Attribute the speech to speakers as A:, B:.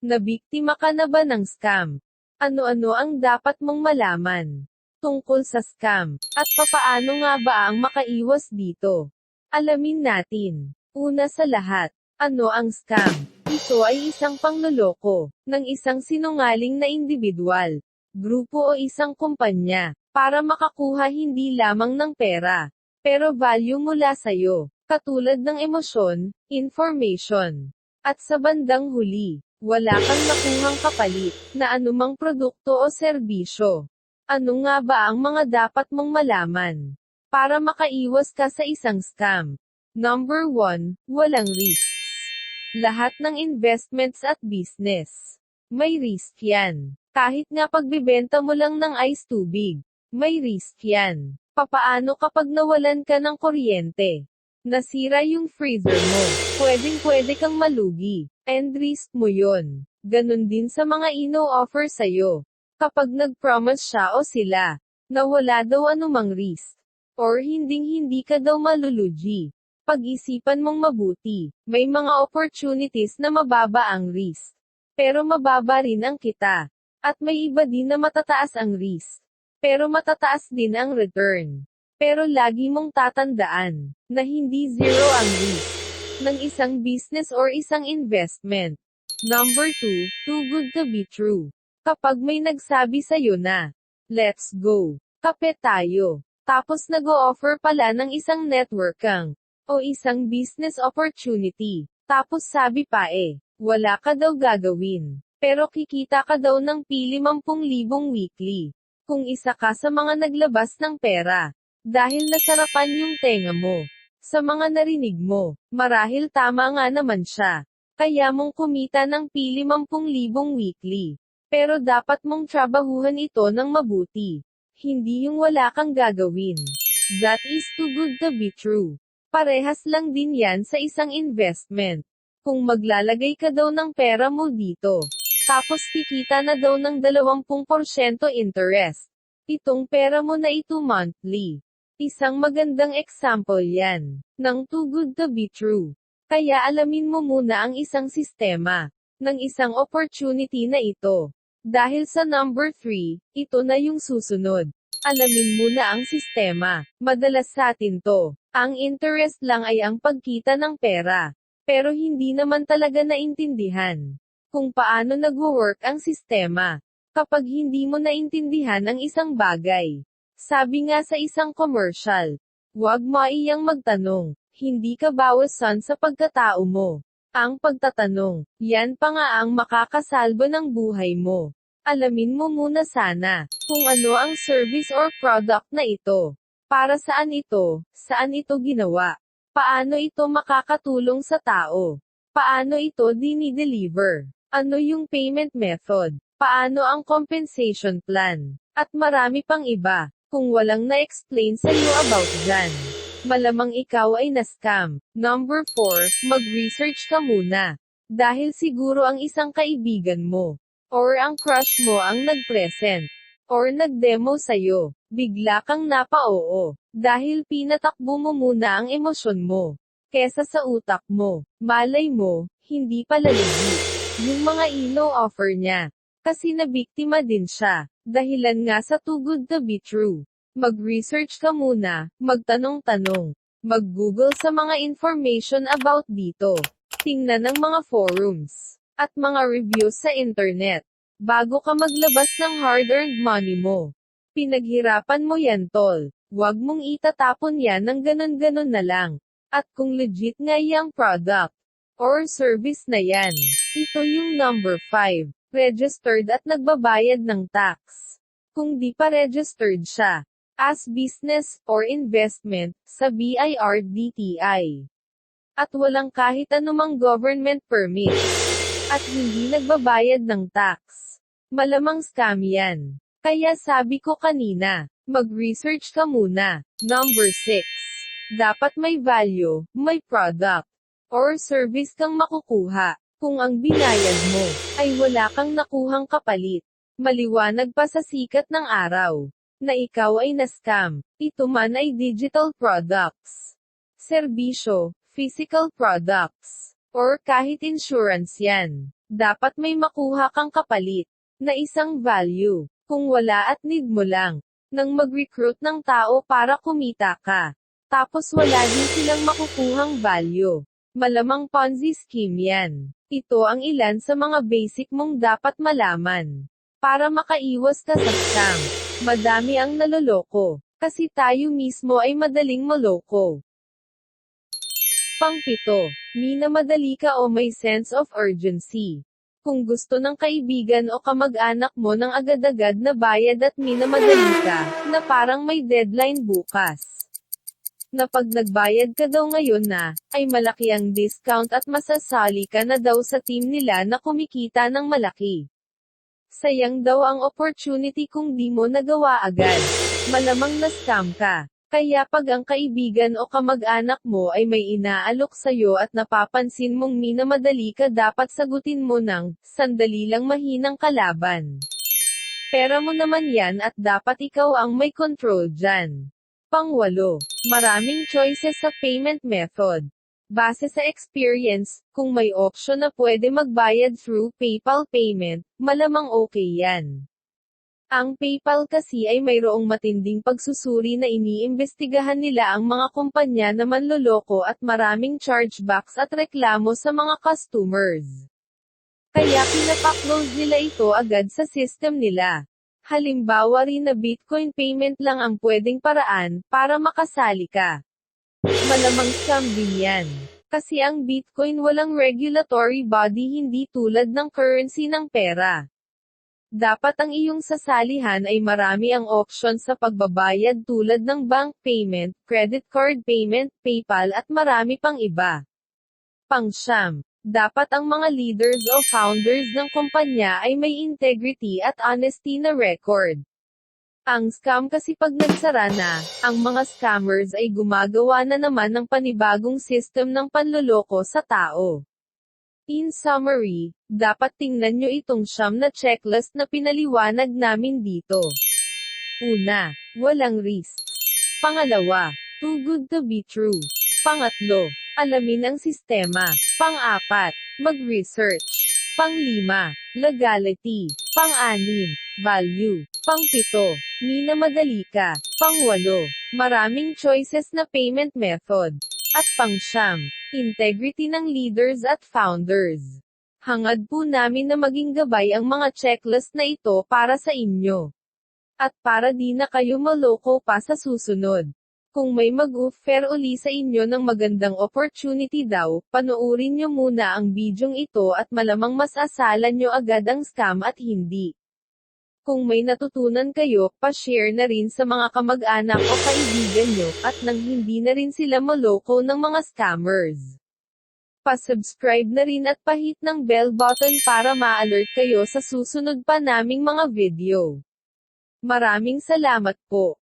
A: Nabiktima ka na ba ng scam? Ano-ano ang dapat mong malaman tungkol sa scam? At papaano nga ba ang makaiwas dito? Alamin natin. Una sa lahat, ano ang scam? Ito ay isang pangloloko ng isang sinungaling na individual, grupo o isang kumpanya para makakuha hindi lamang ng pera, pero value mula sa'yo, katulad ng emosyon, information, at sa bandang huli, wala kang nakuhang kapalit na anumang produkto o serbisyo. Ano nga ba ang mga dapat mong malaman para makaiwas ka sa isang scam? Number 1, walang risks. Lahat ng investments at business. May risk yan. Kahit nga pagbibenta mo lang ng ice tubig, may risk yan. Papaano kapag nawalan ka ng kuryente? Nasira yung freezer mo. Pwedeng pwede kang malugi. And risk mo yon. Ganon din sa mga ino-offer sa'yo. Kapag nag-promise siya o sila, na wala daw anumang risk. Or hinding-hindi ka daw malulugi. Pag-isipan mong mabuti, may mga opportunities na mababa ang risk. Pero mababa rin ang kita. At may iba din na matataas ang risk. Pero matataas din ang return. Pero lagi mong tatandaan na hindi zero ang risk ng isang business or isang investment. Number 2, too good to be true. Kapag may nagsabi sa'yo na, let's go, kape tayo, tapos nag-o-offer pala ng isang network kang, o isang business opportunity, tapos sabi pa eh, wala ka daw gagawin, pero kikita ka daw ng pili 10,000 weekly. Kung isa ka sa mga naglabas ng pera, dahil nasarapan yung tenga mo. Sa mga narinig mo, marahil tama nga naman siya. Kaya mong kumita ng pili 10,000 weekly. Pero dapat mong trabahuhan ito ng mabuti. Hindi yung wala kang gagawin. That is too good to be true. Parehas lang din yan sa isang investment. Kung maglalagay ka daw ng pera mo dito, tapos kikita na daw ng 20% interest. Itong pera mo na ito monthly. Isang magandang example yan, ng too good to be true. Kaya alamin mo muna ang isang sistema, ng isang opportunity na ito. Dahil sa number 3, ito na yung susunod. Alamin muna ang sistema. Madalas sa atin to. Ang interest lang ay ang pagkita ng pera. Pero hindi naman talaga naintindihan kung paano nagwo-work ang sistema. Kapag hindi mo naintindihan ang isang bagay, sabi nga sa isang commercial, huwag maiyang magtanong, hindi ka bawasan sa pagkatao mo. Ang pagtatanong, yan pa nga ang makakasalba ng buhay mo. Alamin mo muna sana, kung ano ang service or product na ito. Para saan ito, saan ito ginawa. Paano ito makakatulong sa tao. Paano ito dinideliver. Ano yung payment method. Paano ang compensation plan. At marami pang iba. Kung walang na-explain sa iyo about dyan, malamang ikaw ay na-scam. Number 4, mag-research ka muna. Dahil siguro ang isang kaibigan mo, or ang crush mo ang nag-present, or nag-demo sa'yo, bigla kang napa-oo, dahil pinatakbo mo muna ang emosyon mo, kesa sa utak mo. Malay mo, hindi pala legit. Yung mga ino-offer niya. Kasi nabiktima din siya. Dahilan nga sa too good to be true. Mag-research ka muna, magtanong-tanong, mag-google sa mga information about dito. Tingnan ng mga forums, at mga reviews sa internet. Bago ka maglabas ng hard-earned money mo. Pinaghirapan mo yan tol. Huwag mong itatapon yan ng ganon-ganon na lang. At kung legit nga yung product, or service na yan, ito yung number 5 registered at nagbabayad ng tax. Kung di pa registered siya, as business or investment sa BIRDTI. At walang kahit anumang government permit. At hindi nagbabayad ng tax. Malamang scam yan. Kaya sabi ko kanina, mag-research ka muna. Number 6. Dapat may value, may product, or service kang makukuha. Kung ang binayad mo ay wala kang nakuhang kapalit, maliwanag pa sa sikat ng araw na ikaw ay na-scam. Ito man ay digital products, serbisyo, physical products, or kahit insurance yan. dapat may makuha kang kapalit na isang value. Kung wala at need mo lang nang mag-recruit ng tao para kumita ka. Tapos wala din silang makukuhang value. Malamang Ponzi scheme yan. Ito ang ilan sa mga basic mong dapat malaman. Para makaiwas ka sa scam. Madami ang naloloko. Kasi tayo mismo ay madaling maloko. Pangpito, minamadali ka o may sense of urgency. Kung gusto ng kaibigan o kamag-anak mo ng agad-agad na bayad at minamadali ka, na parang may deadline bukas. Na pag nagbayad ka daw ngayon na, ay malaki ang discount at masasali ka na daw sa team nila na kumikita ng malaki. Sayang daw ang opportunity kung di mo nagawa agad. Malamang na-scam ka. Kaya pag ang kaibigan o kamag-anak mo ay may inaalok sa'yo at napapansin mong minamadali ka dapat sagutin mo ng, sandali lang mahinang kalaban. Pera mo naman yan at dapat ikaw ang may control dyan. Pangwalo, maraming choices sa payment method. Base sa experience, kung may option na pwede magbayad through PayPal payment, malamang okay yan. Ang PayPal kasi ay mayroong matinding pagsusuri na iniimbestigahan nila ang mga kumpanya na manloloko at maraming chargebacks at reklamo sa mga customers. Kaya pinapaklose nila ito agad sa system nila. Halimbawa rin na Bitcoin payment lang ang pwedeng paraan para makasali ka. Malamang scam din yan. Kasi ang Bitcoin walang regulatory body hindi tulad ng currency ng pera. Dapat ang iyong sasalihan ay marami ang option sa pagbabayad tulad ng bank payment, credit card payment, PayPal at marami pang iba. Pangsyam, dapat ang mga leaders o founders ng kumpanya ay may integrity at honesty na record. Ang scam kasi pag nagsara na, ang mga scammers ay gumagawa na naman ng panibagong system ng panloloko sa tao. In summary, dapat tingnan nyo itong siyam na checklist na pinaliwanag namin dito. Una, walang risk. Pangalawa, too good to be true. Pangatlo, alamin ang sistema. Pang-apat, mag-research. Panglima, legality. Pang-anim, value. Pangpito, minamadali ka. Pangwalo, maraming choices na payment method. At pangsyam, integrity ng leaders at founders. Hangad po namin na maging gabay ang mga checklist na ito para sa inyo. At para di na kayo maloko pa sa susunod. Kung may mag-offer uli sa inyo ng magandang opportunity daw, panoorin nyo muna ang bidyong ito at malamang mas asalan nyo agad ang scam at hindi. Kung may natutunan kayo, pa-share na rin sa mga kamag-anak o kaibigan nyo, at nang hindi na rin sila maloko ng mga scammers. Pa-subscribe na rin at pahit ng bell button para ma-alert kayo sa susunod pa naming mga video. Maraming salamat po.